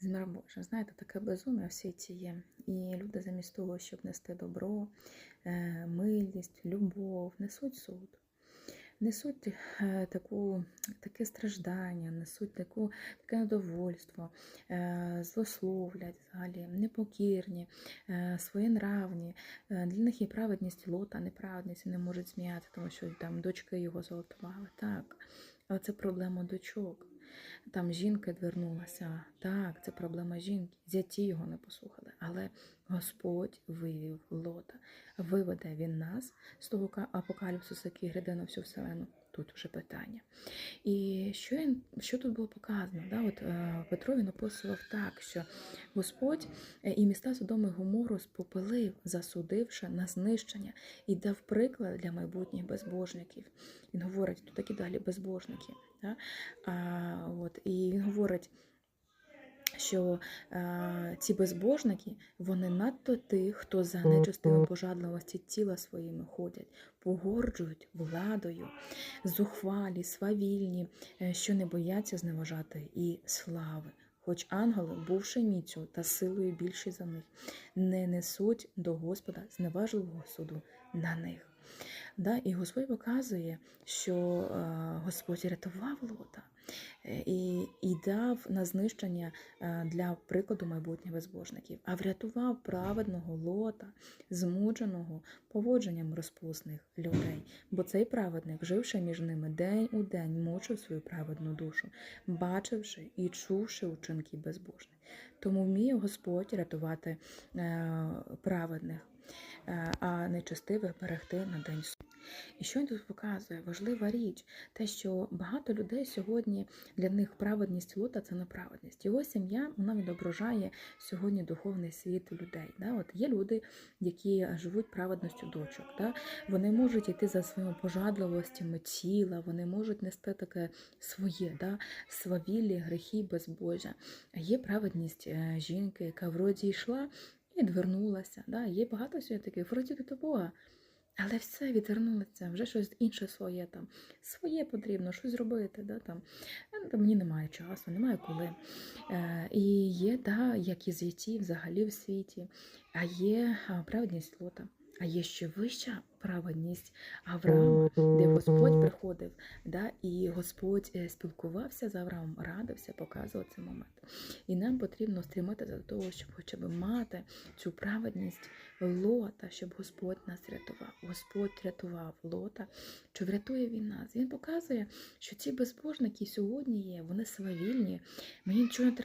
з миром Знаєте, таке безум'я в світі є. І люди замість того, щоб нести добро, е, милість, любов, несуть суд. Несуть е, таку, таке страждання, несуть таку, таке недовольство, е, злословлять взагалі, непокірні, своєнравні. Для них є праведність лота, неправедність, і не можуть зміяти, тому що там дочки його зґвалтували. Так, але це проблема дочок. Там жінка відвернулася. Так, це проблема жінки. Зяті його не послухали. Але Господь вивів лота. Виведе він нас з того ка- апокаліпсису, який гряде на всю вселену. Тут вже питання. І що, він, що тут було показано? Да? От, е, Петро він описував так, що Господь е, і міста Содоми Гомору спопилив, засудивши на знищення, і дав приклад для майбутніх безбожників. Він говорить, тут такі далі безбожники. Да? А, от, і він говорить, що е, ці безбожники, вони надто тих, хто за нечистими пожадливості тіла своїми ходять, погорджують владою, зухвалі, свавільні, е, що не бояться зневажати і слави. Хоч ангели, бувши міцю та силою більші за них, не несуть до Господа зневажливого суду на них. Да, і Господь показує, що е, Господь рятував Лота е, і, і дав на знищення е, для прикладу майбутніх безбожників, а врятував праведного Лота, змученого поводженням розпусних людей. Бо цей праведник, живши між ними день у день, мучив свою праведну душу, бачивши і чувши учинки безбожних. Тому вміє Господь рятувати праведних, а нечестивих берегти на день суду. І що тут показує? Важлива річ, те, що багато людей сьогодні для них праведність лота це неправедність. Його сім'я вона відображає сьогодні духовний світ людей. Да? От є люди, які живуть праведністю дочок. Да? Вони можуть йти за своїми пожадливостями тіла, вони можуть нести таке своє, да? свавілля, грехи, безбожжя. А є праведність е, жінки, яка вроді йшла відвернулася. Да? Є багато сьогодні таких, вроді до Бога. Але все відвернулося, вже щось інше своє там. Своє потрібно, щось зробити. Да, там. Е, Мені немає часу, немає коли. Е, і є, да, як і зяті взагалі в світі, а є праведність Лота, а є ще вища праведність Авраама, де Господь приходив, да, і Господь е, спілкувався з Авраамом, радився, показував цей момент. І нам потрібно стремитися до того, щоб хоча б мати цю праведність Лота, щоб Господь нас рятував. Господь рятував Лота. Чи врятує він нас? Він показує, що ці безбожники сьогодні є, вони свавільні. Мені нічого не треба.